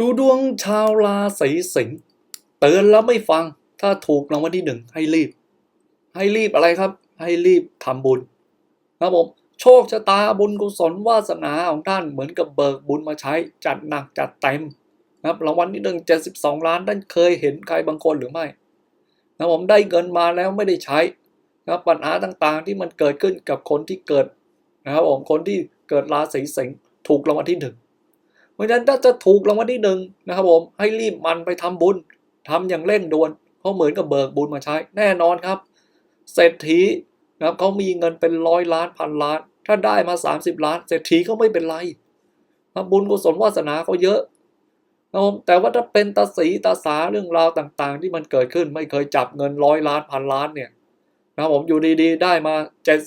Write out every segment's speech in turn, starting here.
ดูดวงชาวราศีสิงห์เตือนแล้วไม่ฟัง ถ้าถูกรางวัลที่หนึ่งให้รีบ ให้รีบอะไรครับ ให้รีบทำบุญนะครับผมโชคชะตาบุญกุศลวาสนาของท่านเหมือนกับเบิกบุญมาใช้จัดหนักจัดเต็มนะครับรางวัลที่หนึ่งเจ็ดสิบสองล้านท่านเคยเห็นใครบางคนหรือไม่นะผมได้เงินมาแล้วไม่ได้ใช้นะปัญหาต่างๆที่มันเกิดขึ้นกับคนที่เกิดนะครับผมคนที่เกิดราศีสิงห์ถูกรางวัลที่หนึ่ง ราะฉะนั้นถ้าจะถูกรางวัลที่หนึ่งนะครับผมให้รีบมันไปทำบุญทำอย่างเร่งด่วน เพราะเหมือนกับเบิกบุญมาใช้แน่นอนครับ เศรษฐีนะครับเขามีเงินเป็นร้อยล้านพันล้าน ถ้าได้มา 30 ล้าน เศรษฐีก็ไม่เป็นไรนะบุญกุศลวาสนาเขาเยอะนะครับผมแต่ว่าถ้าเป็นตาสีตาสาเรื่องราวต่างๆ ที่มันเกิดขึ้นไม่เคยจับเงินร้อยล้านพันล้านเนี่ยนะครับผมอยู่ดีๆ ได้มา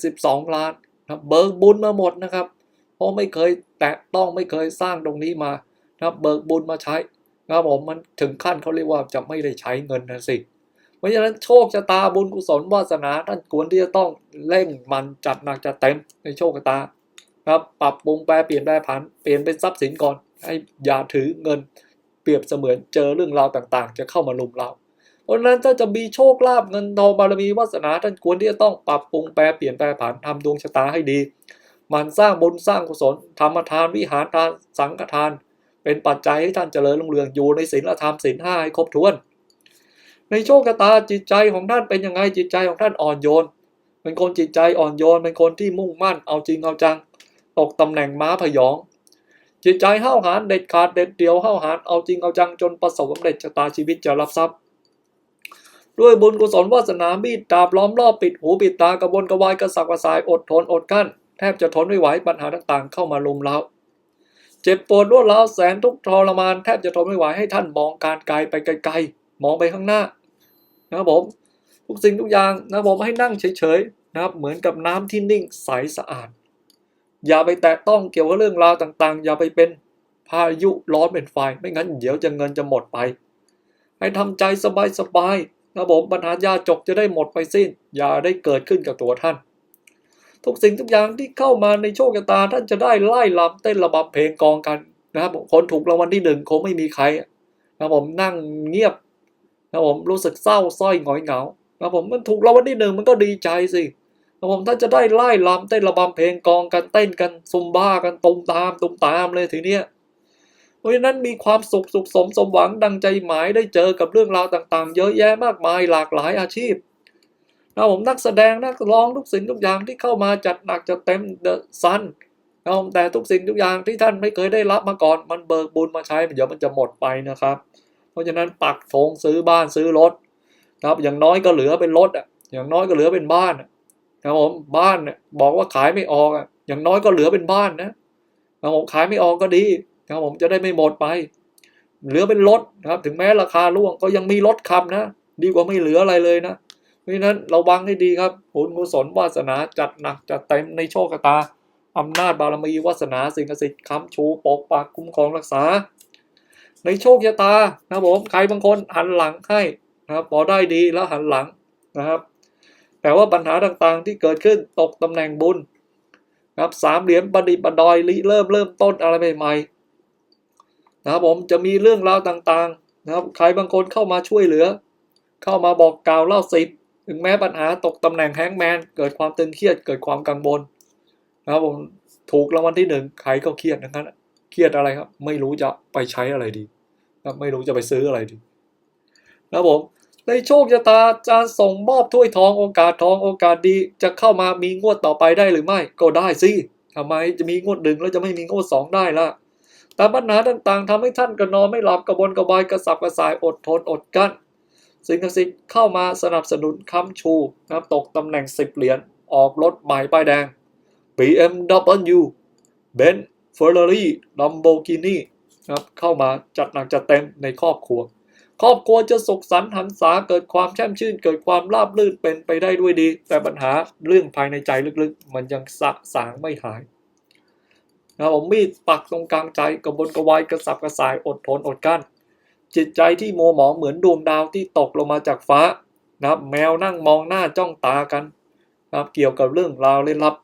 72 ล้านนะเบิกบุญมาหมดนะครับ เพราะไม่เคย แตะต้องไม่เคยสร้างตรงนี้มานะเบิกบุญมาใช้นะครับผมมันถึงขั้นเขาเรียกว่าจะไม่ได้ใช้เงินนะสิเพราะฉะนั้นโชคชะตาบุญกุศลวาสนาท่านควรที่จะต้องเร่งมันจัดหนักจัดเต็มในโชคชะตาครับปรับปรุงแปลเปลี่ยนแปลผันเปลี่ยนเป็นทรัพย์สินก่อนให้อย่าถือเงินเปรียบเสมือนเจอเรื่องราวต่างๆ จะเข้ามาลุมเรา เพราะฉะนั้นถ้าจะมีโชคลาภเงินทองบารมีวาสนาท่านควรที่จะต้องปรับปรุงแปลเปลี่ยนแปลผันทำดวงชะตาให้ดี มันสร้างบุญสร้างกุศลธรรมทานวิหารทานสังฆทาน เป็นปัจจัยให้ท่านเจริญรุ่งเรืองอยู่ในศีลธรรมศีลห้าให้ครบถ้วน ในโชคชะตาจิตใจของท่านเป็นยังไงจิตใจของท่านอ่อนโยนเป็นคนจิตใจอ่อนโยนเป็นคนที่มุ่งมั่นเอาจริงเอาจังตกตำแหน่งม้าพยอง จิตใจห้าวหาญเด็ดขาดเด็ดเดียวห้าวหาญเอาจริงเอาจังจนประสบสำเร็จชะตาชีวิตจะรับทรัพย์ ด้วยบุญกุศลวาสนามีดดาบล้อมรอบปิดหูปิดตากระวนกระวายกระสับกระส่ายอดทนอดกั้น แทบจะทนไม่ไหวปัญหาต่างๆ เข้ามาลุมเล้าเจ็บปวดรวดร้าวแสนทุกข์ทรมานแทบจะทนไม่ไหวให้ท่านมองการไกลไปไกลๆ มองไปข้างหน้า นะครับผม ทุกสิ่งทุกอย่างนะครับผมให้นั่งเฉยๆนะครับ เหมือนกับน้ำที่นิ่งใสสะอาด อย่าไปแตะต้องเกี่ยวกับเรื่องราวต่างๆ อย่าไปเป็นพายุร้อนเป็นไฟไม่งั้นเดี๋ยวจะเงินจะหมดไป ให้ทำใจสบายๆนะครับผมปัญหายาจกจะได้หมดไปสิ้น อย่าได้เกิดขึ้นกับตัวท่าน ทุกสิ่งทุกอย่างที่เข้ามาในโชคชะตา ท่านจะได้ไล่ลำเต้นระบำเพลงกองกันนะครับคนถูกรางวัลที่หนึ่งคงไม่มีใครนะครับผมนั่งเงียบนะครับผมรู้สึกเศร้าส้อยหงอยเหงานะครับผมมันถูกรางวัลที่หนึ่งมันก็ดีใจสินะครับผมท่านจะได้ไล่ลำเต้นระบำเพลงกองกันเต้นกันซุมบ้ากันตุมตามตุมตามเลยทีเนี้ยเพราะฉะนั้นมีความสุขสุขสมสมหวังดังใจหมายได้เจอกับเรื่องราวต่างๆ เยอะแยะมากมายหลากหลายอาชีพ นะผมนักแสดงนักร้องทุกสิ่งทุกอย่างที่เข้ามาจัดหนักจัดเต็มเดอะซันนะผมแต่ทุกสิ่งทุกอย่างที่ท่านไม่เคยได้รับมาก่อน มันเบิกบุญมาใช้เดี๋ยวมันจะหมดไปนะครับ เพราะฉะนั้นปักธงซื้อบ้านซื้อรถนะครับอย่างน้อยก็เหลือเป็นรถอะอย่างน้อยก็เหลือเป็นบ้านนะครับผมบ้านเนี่ยบอกว่าขายไม่ออกอะอย่างน้อยก็เหลือเป็นบ้านนะนะครับผมขายไม่ออกก็ดีนะครับผมจะได้ไม่หมดไป เหลือเป็นรถนะครับ ถึงแม้ราคาร่วงก็ยังมีรถขับนะ ดีกว่าไม่เหลืออะไรเลยนะ เพราะฉะนั้นระวังให้ดีครับบุญกุศลวาสนาจัดหนักจัดเต็มในโชคชะตาอำนาจบารมีวาสนาสิ่งศักดิ์สิทธิ์ค้ำชูปกปักคุ้มครองรักษา ในโชคชะตานะครับผมใครบางคนหันหลังให้นะครับพอได้ดีแล้วหันหลังนะครับ แต่ว่าปัญหาต่างๆที่เกิดขึ้นตกตำแหน่งบุญนะครับสามเหรียญประดิษฐ์ประดอยริเริ่มเริ่มต้นอะไรใหม่ๆนะครับผมจะมีเรื่องราวต่างๆ นะครับใครบางคนเข้ามาช่วยเหลือ เข้ามาบอกกล่าวเล่าสิบ ถึงแม้ปัญหาตกตำแหน่งแฮงแมนเกิดความตึงเครียดเกิดความกังวลนะครับผมถูกรางวัลที่หนึ่งใครก็เครียดทั้งนั้นเครียดอะไรครับ ไม่รู้จะไปใช้อะไรดีครับไม่รู้จะไปซื้ออะไรดีนะครับผมในโชคชะตาจะส่งมอบถ้วยทองโอกาสทองโอกาสดีจะเข้ามามีงวดต่อไปได้หรือไม่ก็ได้สิทำไมจะมีงวดหนึ่งแล้วจะไม่มีงวดสองได้ล่ะแต่ปัญหาต่างๆทำให้ท่านกระนอนไม่หลับกระบนกระบายกระสับกระส่ายอดทนอดกั้น สิ่งศักดิ์สิทธิ์เข้ามาสนับสนุนค้ำชูนะครับตกตำแหน่ง 10 เหรียญออกรถใหม่ป้ายแดง BMW Benz Ferrari Lamborghini นะครับเข้ามาจัดหนักจัดเต็มในครอบครัว ครอบครัวจะสุขสันต์หันษาเกิดความแช่มชื่น เกิดความราบรื่นเป็นไปได้ด้วยดี แต่ปัญหาเรื่องภายในใจลึกๆ มันยังสะสางไม่หายนะผมมีดปักตรงกลางใจกระบนกระวายกระสับกระส่ายอดทนอดกั้น จิตใจที่โมวหมองเหมือนดวงดาวที่ตกลงมาจากฟ้านะครับแมวนั่งมองหน้าจ้องตากันนะครับเกี่ยวกับเรื่องราวเล่นลับ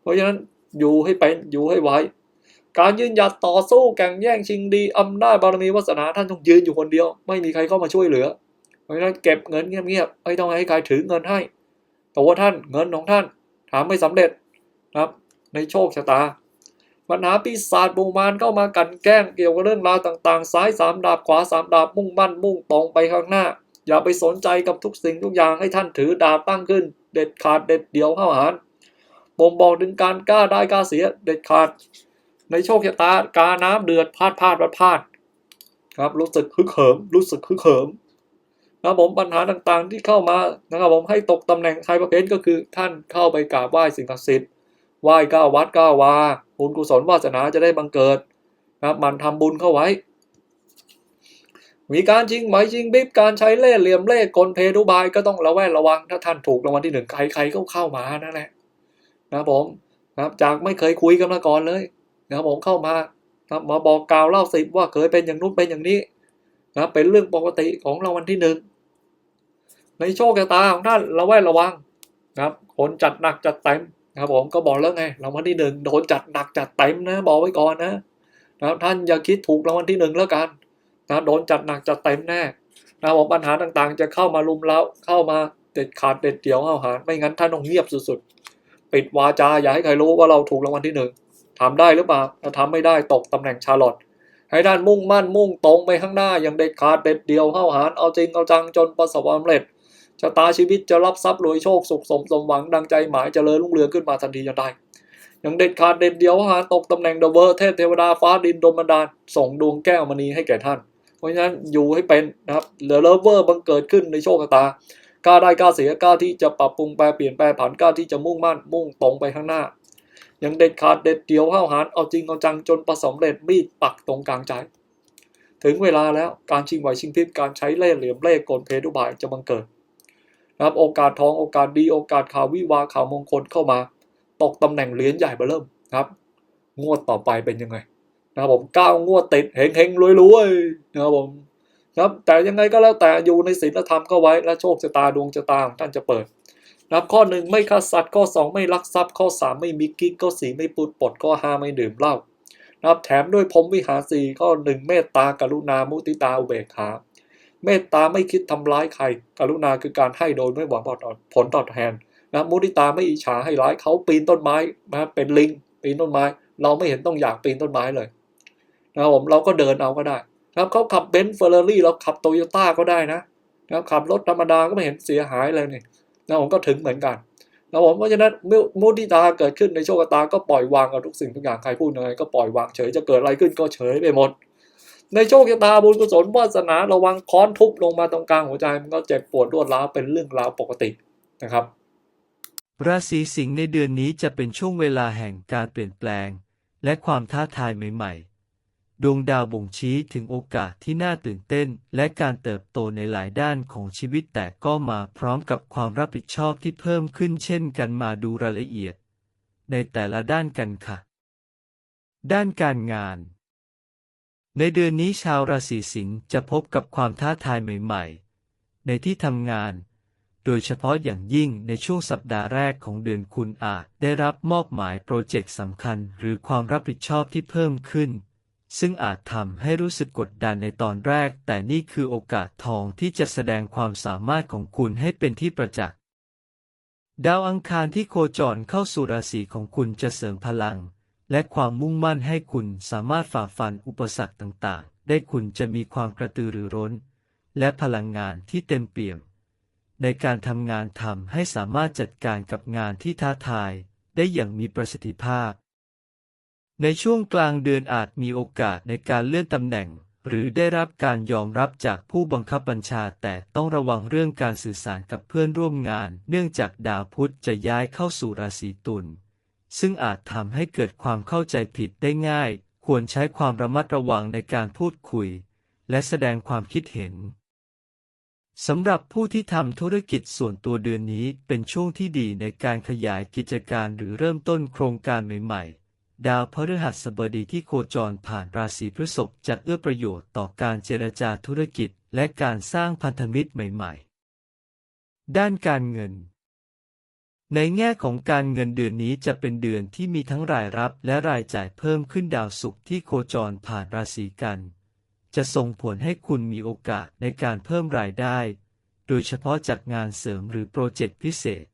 เพราะฉะนั้นอยู่ให้เป็นอยู่ให้ไวการยืนหยัดต่อสู้แข่งแย่งชิงดีอำนาจบารมีวาสนาท่านต้องยืนอยู่คนเดียว ไม่มีใครเข้ามาช่วยเหลือ เพราะฉะนั้นเก็บเงินเงียบๆไม่ต้องให้ใครถือเงินให้ตัวท่านเงินของท่านถามไม่สำเร็จนะครับ ในโชคชะตา ปัญหาปีศาจบูมานเข้ามากันแกล้งเกี่ยวกับเรื่องราวต่างๆ ซ้ายสามดาบขวาสามดาบมุ่งมั่นมุ่งตรงไปข้างหน้า อย่าไปสนใจกับทุกสิ่งทุกอย่างให้ท่านถือดาบตั้งขึ้น เด็ดขาดเด็ดเดี่ยวเข้าหารบ่งบอกถึงการกล้าได้กล้าเสียเด็ดขาด ในโชคชะตากาน้ำเดือดพลาดพลาดพลาดพลาดครับรู้สึกฮึกเหิมรู้สึกฮึกเหิมนะผมปัญหาต่างๆที่เข้ามานะครับผมให้ตกตำแหน่งใครประเภทก็คือท่านเข้าไปกราบไหว้สิ่งศักดิ์สิทธิ์ไหว้ก้าวัดก้าวา บุญกุศลวาสนาจะได้บังเกิดนะครับมันทำบุญเข้าไว้ มีการจริงไหมจริงบิบการใช้เล่ห์เหลี่ยมเล่ห์กลเพทุบายก็ต้องระแวดระวัง ถ้าท่านถูกรางวัลที่หนึ่งใครๆก็เข้ามานั่นแหละนะครับผมนะครับจากไม่เคยคุยกันมาก่อนเลยนะครับผมเข้ามานะครับมาบอกกล่าวเล่าสิบว่าเคยเป็นอย่างนู้นเป็นอย่างนี้นะเป็นเรื่องปกติของรางวัลที่หนึ่งในโชคชะตาของท่านระแวดระวังนะครับคนจัดหนักจัดเต็ม นะครับผมก็บอกแล้วไงรางวัลที่หนึ่งโดนจัดหนักจัดเต็มนะบอกไว้ก่อนนะนะครับท่านอย่าคิดถูกรางวัลที่หนึ่งแล้วกันนะโดนจัดหนักจัดเต็มแน่นะผมปัญหาต่างๆ จะเข้ามาลุมเล้าเข้ามาเด็ดขาดเด็ดเดี่ยวเข้าหาไม่งั้นท่านต้องเงียบสุดๆ ปิดวาจาอย่าให้ใครรู้ว่าเราถูกรางวัลที่หนึ่งทำได้หรือเปล่าถ้าทำไม่ได้ตกตำแหน่งชาลอตให้ด้านมุ่งมั่นมุ่งตรงไปข้างหน้าอย่างเด็ดขาดเด็ดเดี่ยวเข้าหารเอาจริงเอาจังจนประสบความสำเร็จ ชะตาชีวิตจะรับทรัพย์รวยโชคสุขสมสมหวังดังใจหมายเจริญรุ่งเรืองขึ้นมาทันทีจะได้อย่างเด็ดขาดเด็ดเดียวอาหารตกตำแหน่งเดอะเวอร์เทพเทวดาฟ้าดินดมบันดาลส่งดวงแก้วมณีให้แก่ท่าน เพราะฉะนั้นอยู่ให้เป็นนะครับเดเลเวอร์บังเกิดขึ้นในโชคชะตากล้าได้กล้าเสียกล้าที่จะปรับปรุงแปลเปลี่ยนแปลผันกล้าที่จะมุ่งมั่นมุ่งตรงไปข้างหน้า อยังเด็ดขาดเด็ดเดียวห้าวหารเอาจริงเอาจังจนประสบเร็จมีดปักตรงกลางใจ ถึงเวลาแล้วการชิงไหวชิงพริบการใช้เล่ห์เหลี่ยมเล่ห์กลเพทุบายจะบังเกิด นะครับโอกาสทองโอกาสดีโอกาสข่าววิวาข่าวมงคลเข้ามา ตกตำแหน่งเหรียญใหญ่เบอเริ่มครับ งวดต่อไปเป็นยังไงนะครับผมก้างวดติดเฮงเฮงรวยรวยๆนะครับผมครับแต่ยังไงก็แล้วแต่อยู่ในศีลธรรมก็ไว้และโชคชะตาดวงชะตาของท่านจะเปิดนะครับข้อหนึ่งไม่ฆ่าสัตว์ข้อสองไม่ลักทรัพย์ข้อสามไม่มีกิ๊กข้อสี่ไม่ปูดปดข้อห้าไม่ดื่มเหล้านะครับแถมด้วยพรมวิหารสี่ข้อหนึ่งเมตตากรุณามุติตาอุเบกขา เมตตาไม่คิดทำร้ายใคร กรุณาคือการให้โดยไม่หวังผลตอบแทนนะมุติตาไม่อิจฉาให้ร้ายเขาปีนต้นไม้นะเป็นลิงปีนต้นไม้ เราไม่เห็นต้องอยากปีนต้นไม้เลยนะผมเราก็เดินเอาก็ได้นะเขาขับเบนซ์เฟอร์รารี่เราขับโตโยต้าก็ได้นะนะขับรถธรรมดาก็ไม่เห็นเสียหายเลยนี่นะผมก็ถึงเหมือนกันนะผมเพราะฉะนั้นมุติตาเกิดขึ้นในโชคตาก็ปล่อยวางกับทุกสิ่งทุกอย่างใครพูดยังไงก็ปล่อยวางเฉยจะเกิดอะไรขึ้นก็เฉยไปหมด ในโชคชะตาบุญกุศลวาสนาระวังค้อนทุบลงมาตรงกลางหัวใจมันก็เจ็บปวดรวดร้าวเป็นเรื่องราวปกตินะครับ ราศีสิงห์ในเดือนนี้จะเป็นช่วงเวลาแห่งการเปลี่ยนแปลง และความท้าทายใหม่ๆ ดวงดาวบ่งชี้ถึงโอกาสที่น่าตื่นเต้น และการเติบโตในหลายด้านของชีวิตแต่ก็มาพร้อมกับความรับผิดชอบที่เพิ่มขึ้นเช่นกันมาดูรายละเอียด ในแต่ละด้านกันค่ะ ด้านการงาน ในเดือนนี้ชาวราศีสิงห์จะพบกับความท้าทายใหม่ ๆ ในที่ทำงาน โดยเฉพาะอย่างยิ่งในช่วงสัปดาห์แรกของเดือนคุณอาจได้รับมอบหมายโปรเจกต์สำคัญหรือความรับผิดชอบที่เพิ่มขึ้น ซึ่งอาจทำให้รู้สึกกดดันในตอนแรก แต่นี่คือโอกาสทองที่จะแสดงความสามารถของคุณให้เป็นที่ประจักษ์ ดาวอังคารที่โคจรเข้าสู่ราศีของคุณจะเสริมพลัง และความมุ่งมั่นให้คุณสามารถฝ่าฟันอุปสรรคต่างๆ ได้คุณจะมีความกระตือรือร้น และพลังงานที่เต็มเปี่ยม ในการทำงานทำให้สามารถจัดการกับงานที่ท้าทาย ได้อย่างมีประสิทธิภาพ ในช่วงกลางเดือนอาจมีโอกาสในการเลื่อนตำแหน่ง หรือได้รับการยอมรับจากผู้บังคับบัญชาแต่ต้องระวังเรื่องการสื่อสารกับเพื่อนร่วมงาน เนื่องจากดาวพุธจะย้ายเข้าสู่ราศีตุล ซึ่งอาจทำให้เกิดความเข้าใจผิดได้ง่าย ควรใช้ความระมัดระวังในการพูดคุย และแสดงความคิดเห็นสำหรับผู้ที่ทำธุรกิจส่วนตัวเดือนนี้เป็นช่วงที่ดีในการขยายกิจการหรือเริ่มต้นโครงการใหม่ๆ ดาวพฤหัสบดีที่โคจรผ่านราศีพฤษภจะเอื้อประโยชน์ต่อการเจรจาธุรกิจและการสร้างพันธมิตรใหม่ ๆ ด้านการเงิน ในแง่ของการเงินเดือนนี้จะเป็นเดือนที่มีทั้งรายรับและรายจ่ายเพิ่มขึ้นดาวศุกร์ที่โคจรผ่านราศีกัน จะส่งผลให้คุณมีโอกาสในการเพิ่มรายได้ โดยเฉพาะจากงานเสริมหรือโปรเจกต์พิเศษ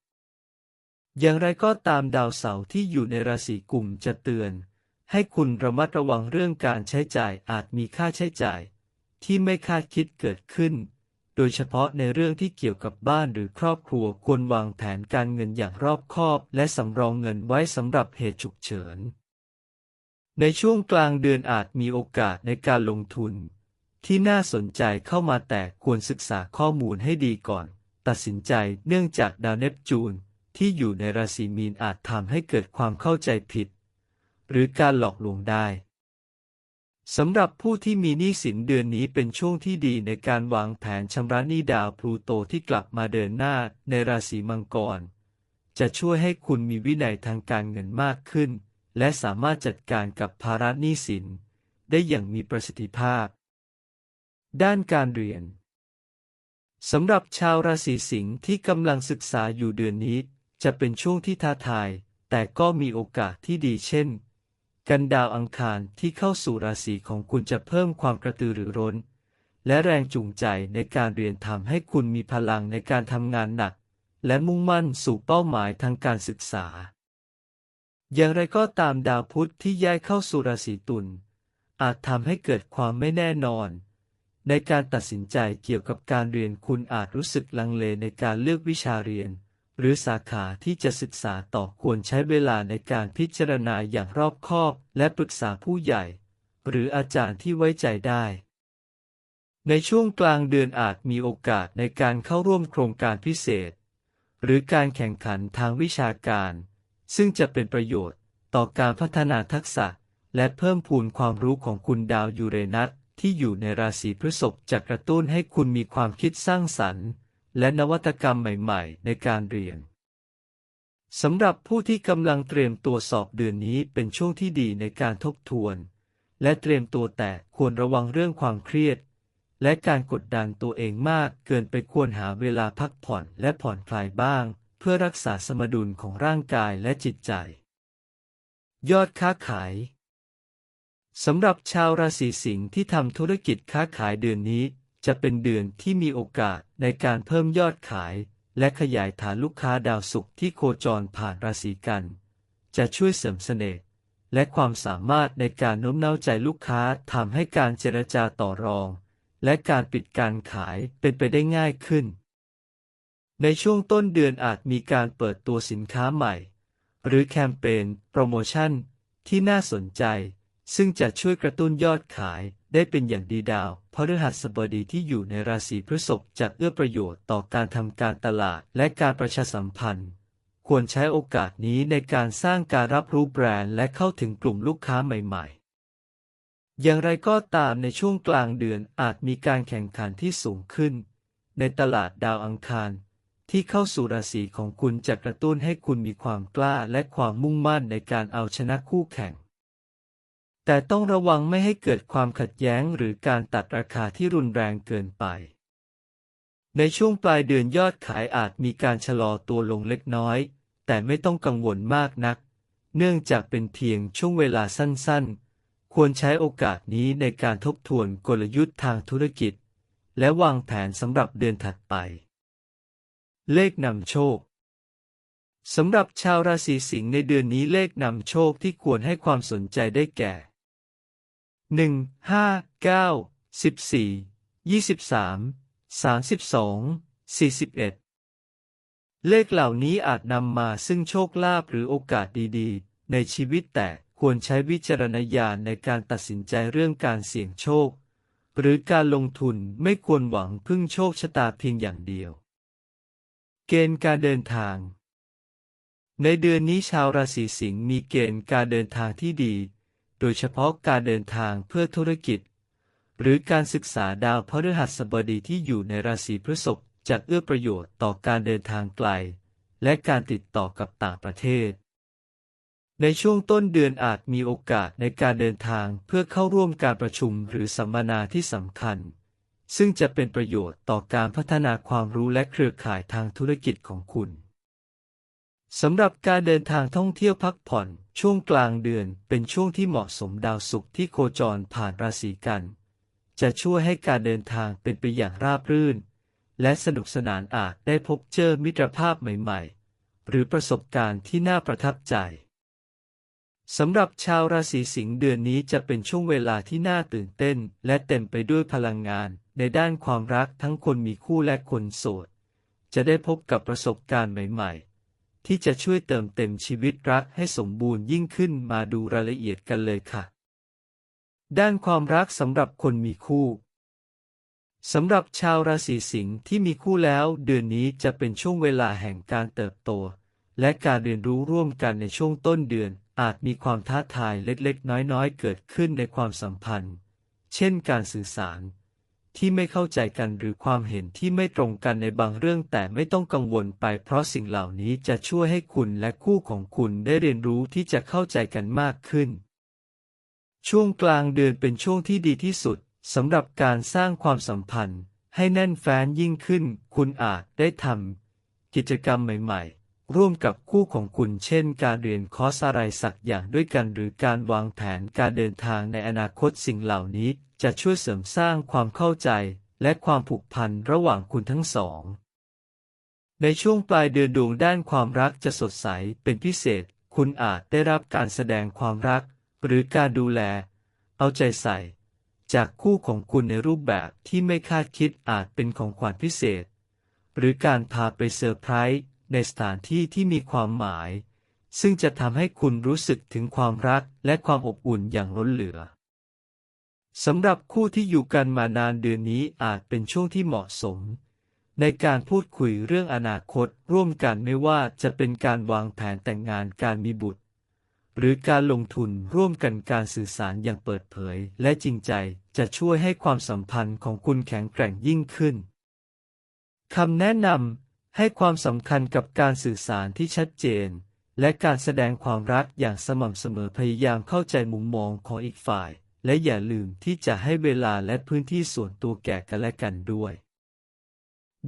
อย่างไรก็ตามดาวเสาร์ที่อยู่ในราศีกุมจะเตือน ให้คุณระมัดระวังเรื่องการใช้จ่ายอาจมีค่าใช้จ่าย ที่ไม่คาดคิดเกิดขึ้น โดยเฉพาะในเรื่องที่เกี่ยวกับบ้านหรือครอบครัวควรวางแผนการเงินอย่างรอบคอบ และสำรองเงินไว้สำหรับเหตุฉุกเฉิน ในช่วงกลางเดือนอาจมีโอกาสในการลงทุน ที่น่าสนใจเข้ามาแต่ควรศึกษาข้อมูลให้ดีก่อน ตัดสินใจเนื่องจากดาวเนปจูนที่อยู่ในราศีมีนอาจทำให้เกิดความเข้าใจผิด หรือการหลอกลวงได้ สำหรับผู้ที่มีหนี้สินเดือนนี้เป็นช่วงที่ดีในการวางแผนชำระหนี้ดาวพลูโตที่กลับมาเดินหน้าในราศีมังกร จะช่วยให้คุณมีวินัยทางการเงินมากขึ้น และสามารถจัดการกับภาระหนี้สิน ได้อย่างมีประสิทธิภาพ ด้านการเรียนสำหรับชาวราศีสิงห์ที่กำลังศึกษาอยู่เดือนนี้ จะเป็นช่วงที่ท้าทาย แต่ก็มีโอกาสที่ดีเช่น กันดาวอังคารที่เข้าสู่ราศีของคุณจะเพิ่มความกระตือรือร้น และแรงจูงใจในการเรียนทำให้คุณมีพลังในการทำงานหนัก และมุ่งมั่นสู่เป้าหมายทางการศึกษา อย่างไรก็ตามดาวพุธที่ย้ายเข้าสู่ราศีตุลอาจทำให้เกิดความไม่แน่นอน ในการตัดสินใจเกี่ยวกับการเรียนคุณอาจรู้สึกลังเลในการเลือกวิชาเรียน หรือสาขาที่จะศึกษาต่อควรใช้เวลาในการพิจารณาอย่างรอบคอบ และปรึกษาผู้ใหญ่ หรืออาจารย์ที่ไว้ใจได้ ในช่วงกลางเดือนอาจมีโอกาสในการเข้าร่วมโครงการพิเศษ หรือการแข่งขันทางวิชาการ ซึ่งจะเป็นประโยชน์ต่อการพัฒนาทักษะ และเพิ่มพูนความรู้ของคุณดาวยูเรนัสที่อยู่ในราศีพฤษภจะกระตุ้นให้คุณมีความคิดสร้างสรรค์ และนวัตกรรมใหม่ๆ ในการเรียนสำหรับผู้ที่กำลังเตรียมตัวสอบเดือนนี้เป็นช่วงที่ดีในการทบทวน และเตรียมตัวแต่ควรระวังเรื่องความเครียด และการกดดันตัวเองมากเกินไปควรหาเวลาพักผ่อนและผ่อนคลายบ้าง เพื่อรักษาสมดุลของร่างกายและจิตใจ ยอดค้าขายสำหรับชาวราศีสิงห์ที่ทำธุรกิจค้าขายเดือนนี้ จะเป็นเดือนที่มีโอกาสในการเพิ่มยอดขาย และขยายฐานลูกค้าดาวศุกร์ที่โคจรผ่านราศีกัน จะช่วยเสริมเสน่ห์และความสามารถในการโน้มน้าวใจลูกค้าทำให้การเจรจาต่อรอง และการปิดการขายเป็นไปได้ง่ายขึ้น ในช่วงต้นเดือนอาจมีการเปิดตัวสินค้าใหม่ หรือแคมเปญโปรโมชั่นที่น่าสนใจ ซึ่งจะช่วยกระตุ้นยอดขาย ได้เป็นอย่างดีดาวเพราะฤหัสบดีที่อยู่ในราศีพฤษภจะเอื้อประโยชน์ต่อการทำการตลาดและการประชาสัมพันธ์ ควรใช้โอกาสนี้ในการสร้างการรับรู้แบรนด์และเข้าถึงกลุ่มลูกค้าใหม่ๆ อย่างไรก็ตามในช่วงกลางเดือนอาจมีการแข่งขันที่สูงขึ้น ในตลาดดาวอังคารที่เข้าสู่ราศีของคุณจะกระตุ้นให้คุณมีความกล้าและความมุ่งมั่นในการเอาชนะคู่แข่ง แต่ต้องระวังไม่ให้เกิดความขัดแย้งหรือการตัดราคาที่รุนแรงเกินไป ในช่วงปลายเดือนยอดขายอาจมีการชะลอตัวลงเล็กน้อย แต่ไม่ต้องกังวลมากนัก เนื่องจากเป็นเพียงช่วงเวลาสั้นๆ ควรใช้โอกาสนี้ในการทบทวนกลยุทธ์ทางธุรกิจ และวางแผนสำหรับเดือนถัดไป เลขนำโชคสำหรับชาวราศีสิงห์ในเดือนนี้เลขนำโชคที่ควรให้ความสนใจได้แก่ หนึ่งห้าเก้าสิบสี่ยี่สิบสามสามสิบสองสี่สิบเอ็ดเลขเหล่านี้อาจนำมาซึ่งโชคลาภหรือโอกาสดีๆ ในชีวิตแต่ควรใช้วิจารณญาณในการตัดสินใจเรื่องการเสี่ยงโชค หรือการลงทุนไม่ควรหวังพึ่งโชคชะตาเพียงอย่างเดียว เกณฑ์การเดินทาง ในเดือนนี้ชาวราศีสิงห์มีเกณฑ์การเดินทางที่ดี โดยเฉพาะการเดินทางเพื่อธุรกิจ หรือการศึกษาดาวพฤหัสบดีที่อยู่ในราศีพฤษภจะเอื้อประโยชน์ต่อการเดินทางไกล และการติดต่อกับต่างประเทศ ในช่วงต้นเดือนอาจมีโอกาสในการเดินทางเพื่อเข้าร่วมการประชุมหรือสัมมนาที่สำคัญ ซึ่งจะเป็นประโยชน์ต่อการพัฒนาความรู้และเครือข่ายทางธุรกิจของคุณสำหรับการเดินทางท่องเที่ยวพักผ่อน ช่วงกลางเดือนเป็นช่วงที่เหมาะสมดาวศุกร์ที่โคจรผ่านราศีกัน จะช่วยให้การเดินทางเป็นไปอย่างราบรื่น และสนุกสนานอาจได้พบเจอมิตรภาพใหม่ๆ หรือประสบการณ์ที่น่าประทับใจสำหรับชาวราศีสิงห์เดือนนี้จะเป็นช่วงเวลาที่น่าตื่นเต้น และเต็มไปด้วยพลังงาน ในด้านความรักทั้งคนมีคู่และคนโสด จะได้พบกับประสบการณ์ใหม่ๆ ที่จะช่วยเติมเต็มชีวิตรักให้สมบูรณ์ยิ่งขึ้นมาดูรายละเอียดกันเลยค่ะ ด้านความรักสำหรับคนมีคู่สำหรับชาวราศีสิงห์ที่มีคู่แล้ว เดือนนี้จะเป็นช่วงเวลาแห่งการเติบโต และการเรียนรู้ร่วมกันในช่วงต้นเดือน อาจมีความท้าทายเล็กๆ น้อยๆ เกิดขึ้นในความสัมพันธ์ เช่นการสื่อสาร ที่ไม่เข้าใจกันหรือความเห็นที่ไม่ตรงกันในบางเรื่องแต่ไม่ต้องกังวลไปเพราะสิ่งเหล่านี้จะช่วยให้คุณและคู่ของคุณได้เรียนรู้ที่จะเข้าใจกันมากขึ้น ช่วงกลางเดือนเป็นช่วงที่ดีที่สุดสำหรับการสร้างความสัมพันธ์ ให้แน่นแฟ้นยิ่งขึ้น คุณอาจได้ทำกิจกรรมใหม่ ๆ ร่วมกับคู่ของคุณเช่นการเรียนคอร์สอะไรสักอย่างด้วยกัน หรือการวางแผนการเดินทางในอนาคตสิ่งเหล่านี้ จะช่วยเสริมสร้างความเข้าใจ และความผูกพันระหว่างคุณทั้งสอง ในช่วงปลายเดือนดวงด้านความรักจะสดใสเป็นพิเศษ คุณอาจได้รับการแสดงความรัก หรือการดูแล เอาใจใส่ จากคู่ของคุณในรูปแบบที่ไม่คาดคิดอาจเป็นของขวัญพิเศษ หรือการพาไปเซอร์ไพรส์ ในสถานที่ที่มีความหมาย ซึ่งจะทำให้คุณรู้สึกถึงความรักและความอบอุ่นอย่างล้นเหลือสำหรับคู่ที่อยู่กันมานานเดือนนี้อาจเป็นช่วงที่เหมาะสม ในการพูดคุยเรื่องอนาคตร่วมกันไม่ว่าจะเป็นการวางแผนแต่งงานการมีบุตร หรือการลงทุนร่วมกันการสื่อสารอย่างเปิดเผยและจริงใจจะช่วยให้ความสัมพันธ์ของคุณแข็งแกร่งยิ่งขึ้นคำแนะนำ ให้ความสำคัญกับการสื่อสารที่ชัดเจน และการแสดงความรักอย่างสม่ำเสมอพยายามเข้าใจมุมมองของอีกฝ่าย และอย่าลืมที่จะให้เวลาและพื้นที่ส่วนตัวแก่กันและกันด้วย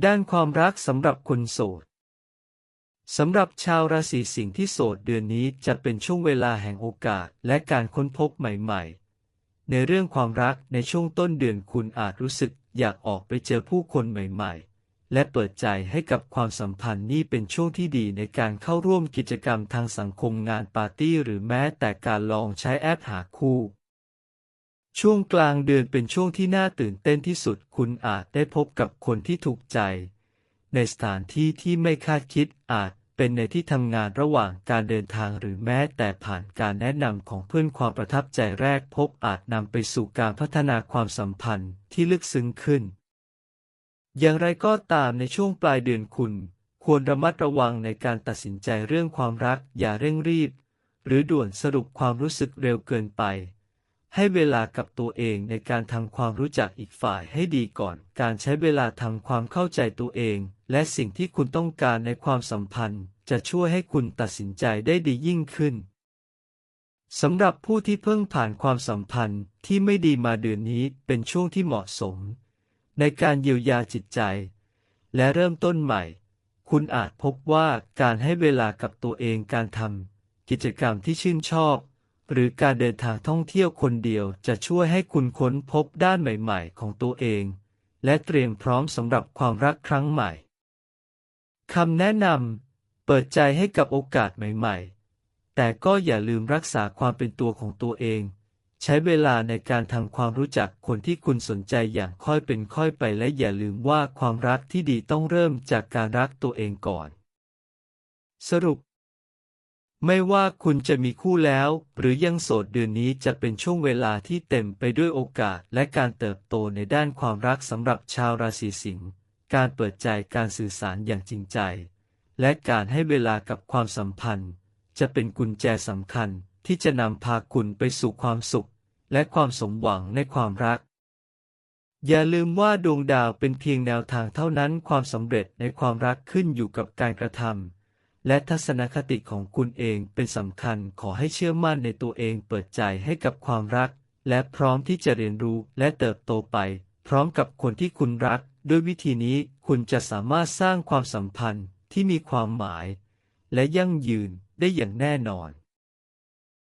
ด้านความรักสำหรับคนโสดสำหรับชาวราศีสิงห์ที่โสดเดือนนี้จะเป็นช่วงเวลาแห่งโอกาสและการค้นพบใหม่ๆ ในเรื่องความรักในช่วงต้นเดือนคุณอาจรู้สึกอยากออกไปเจอผู้คนใหม่ๆ และเปิดใจให้กับความสัมพันธ์นี่เป็นช่วงที่ดีในการเข้าร่วมกิจกรรมทางสังคมงานปาร์ตี้หรือแม้แต่การลองใช้แอปหาคู่ ช่วงกลางเดือนเป็นช่วงที่น่าตื่นเต้นที่สุดคุณอาจได้พบกับคนที่ถูกใจ ในสถานที่ที่ไม่คาดคิดอาจเป็นในที่ทำงานระหว่างการเดินทางหรือแม้แต่ผ่านการแนะนำของเพื่อนความประทับใจแรกพบอาจนำไปสู่การพัฒนาความสัมพันธ์ที่ลึกซึ้งขึ้น อย่างไรก็ตามในช่วงปลายเดือนคุณ ควรระมัดระวังในการตัดสินใจเรื่องความรักอย่าเร่งรีบ หรือด่วนสรุปความรู้สึกเร็วเกินไป ให้เวลากับตัวเองในการทำความรู้จักอีกฝ่ายให้ดีก่อน การใช้เวลาทำความเข้าใจตัวเอง และสิ่งที่คุณต้องการในความสัมพันธ์ จะช่วยให้คุณตัดสินใจได้ดียิ่งขึ้นสำหรับผู้ที่เพิ่งผ่านความสัมพันธ์ที่ไม่ดีมาเดือนนี้เป็นช่วงที่เหมาะสม ในการเยียวยาจิตใจ และเริ่มต้นใหม่ คุณอาจพบว่าการให้เวลากับตัวเองการทำกิจกรรมที่ชื่นชอบ หรือการเดินทางท่องเที่ยวคนเดียวจะช่วยให้คุณค้นพบด้านใหม่ๆ ของตัวเอง และเตรียมพร้อมสำหรับความรักครั้งใหม่คำแนะนำเปิดใจให้กับโอกาสใหม่ ๆ แต่ก็อย่าลืมรักษาความเป็นตัวของตัวเอง ใช้เวลาในการทำความรู้จักคนที่คุณสนใจอย่างค่อยเป็นค่อยไปและอย่าลืมว่าความรักที่ดีต้องเริ่มจากการรักตัวเองก่อน สรุป ไม่ว่าคุณจะมีคู่แล้ว หรือยังโสดเดือนนี้จะเป็นช่วงเวลาที่เต็มไปด้วยโอกาสและการเติบโตในด้านความรักสำหรับชาวราศีสิงห์การเปิดใจการสื่อสารอย่างจริงใจ และการให้เวลากับความสัมพันธ์ จะเป็นกุญแจสำคัญ ที่จะนำพาคุณไปสู่ความสุข และความสมหวังในความรัก อย่าลืมว่าดวงดาวเป็นเพียงแนวทางเท่านั้น ความสำเร็จในความรักขึ้นอยู่กับการกระทำและทัศนคติของคุณเองเป็นสำคัญขอให้เชื่อมั่นในตัวเองเปิดใจให้กับความรัก และพร้อมที่จะเรียนรู้และเติบโตไป พร้อมกับคนที่คุณรัก ด้วยวิธีนี้คุณจะสามารถสร้างความสัมพันธ์ที่มีความหมาย และยั่งยืนได้อย่างแน่นอน